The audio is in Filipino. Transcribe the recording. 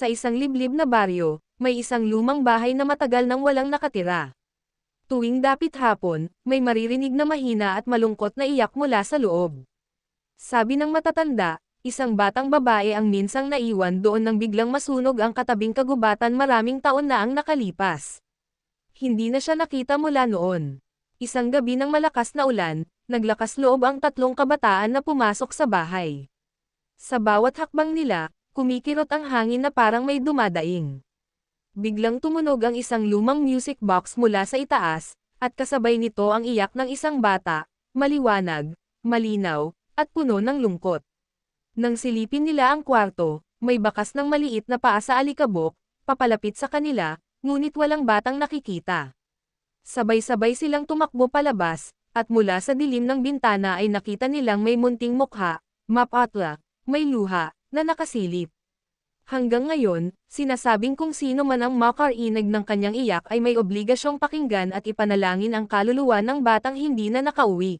Sa isang liblib na baryo, may isang lumang bahay na matagal nang walang nakatira. Tuwing dapit hapon, may maririnig na mahina at malungkot na iyak mula sa loob. Sabi ng matatanda, isang batang babae ang minsang naiwan doon nang biglang masunog ang katabing kagubatan maraming taon na ang nakalipas. Hindi na siya nakita mula noon. Isang gabi ng malakas na ulan, naglakas loob ang tatlong kabataan na pumasok sa bahay. Sa bawat hakbang nila, kumikirot ang hangin na parang may dumadaing. Biglang tumunog ang isang lumang music box mula sa itaas, at kasabay nito ang iyak ng isang bata, maliwanag, malinaw, at puno ng lungkot. Nang silipin nila ang kwarto, may bakas ng maliit na paa sa alikabok, papalapit sa kanila, ngunit walang batang nakikita. Sabay-sabay silang tumakbo palabas, at mula sa dilim ng bintana ay nakita nilang may munting mukha, mapatla, may luha, na nakasilip. Hanggang ngayon, sinasabing kung sino man ang makarinig ng kanyang iyak ay may obligasyong pakinggan at ipanalangin ang kaluluwa ng batang hindi na nakauwi.